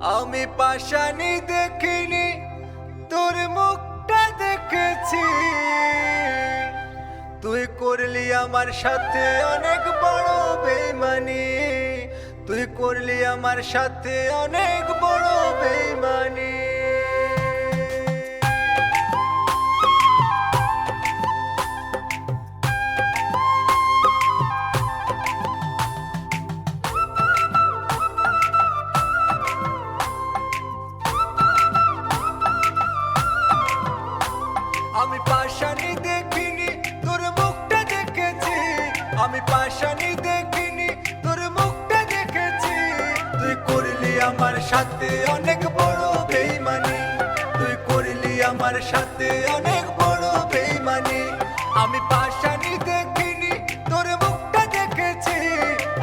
আমি পাশানি দেখিনি, তোর মুখটা দেখেছি। তুই করলি আমার সাথে অনেক বড় বেমানি তুই করলি আমার সাথে অনেক বড় বেমানি আমি পাশানি দেখিনি, তোর মুখটা দেখেছি। আমি পাশানি দেখিনি, তোর মুখটা দেখেছি। তুই করলি আমার সাথে অনেক বড় বেইমানি। তুই করলি আমার সাথে অনেক বড় বেইমানি। আমি পাশানি দেখিনি, তোর মুখটা দেখেছি।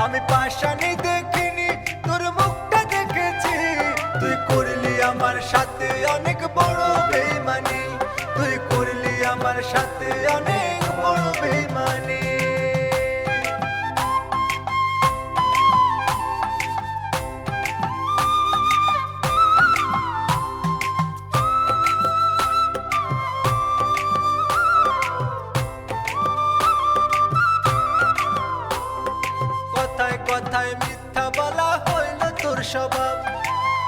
আমি পাশানি দেখিনি, তোর মুখটা দেখেছি। তুই করলি আমার সাথে অনেক বড় বেইমানি। তুই আমার সাথে অনেক বড় বেইমানি কথায় কথায় মিথ্যা বলা হইল তোর স্বভাব।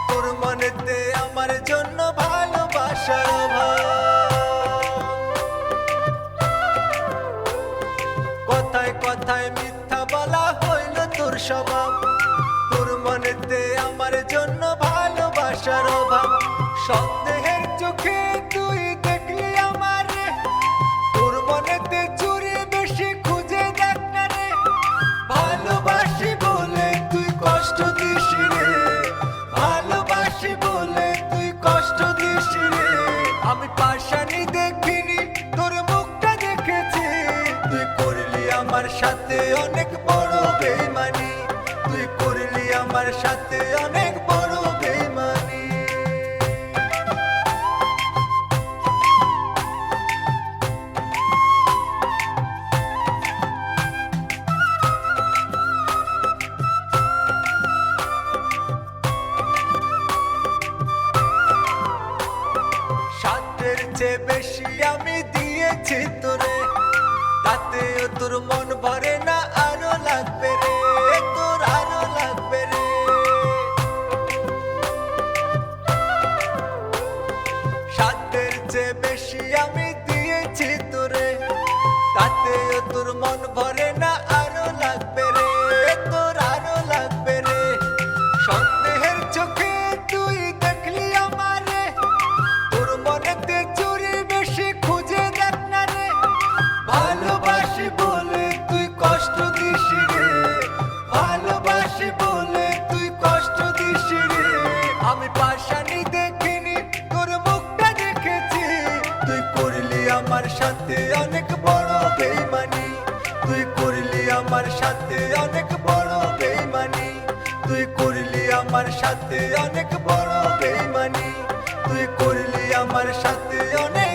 তোর মনেতে আমার জন্য ভালোবাসার অভাব। কথায় মিথ্যা বলা হইল তোর স্বভাব। সাথে অনেক বড় বেইমানি। তুই করলি আমার সাথে অনেক বড় বেইমানি। সাধ্যের চেয়ে বেশি আমি দিয়েছি তোরে। তাতেও তোর চেয়ে বেশি আমি দিয়েছি তোরে তাতেও তোর মন ভরে না, আরও লাগবে রে তোর আরও লাগবে রে। সন্দেহের চোখে তুই দেখলি আমারে, তোর মনেতে চুরি বেশি খুঁজে দেখ না রে। ভালোবাসি বলে তুই কষ্ট দিস রে, ভালোবাসি বলে তুই কষ্ট দিস রে। আমি পাশানি আমার সাথে অনেক বড় বেইমানি। তুই করলি আমার সাথে অনেক বড় বেইমানি। তুই করলি আমার সাথে অনেক বড় বেইমানি। তুই করলি আমার সাথে অনেক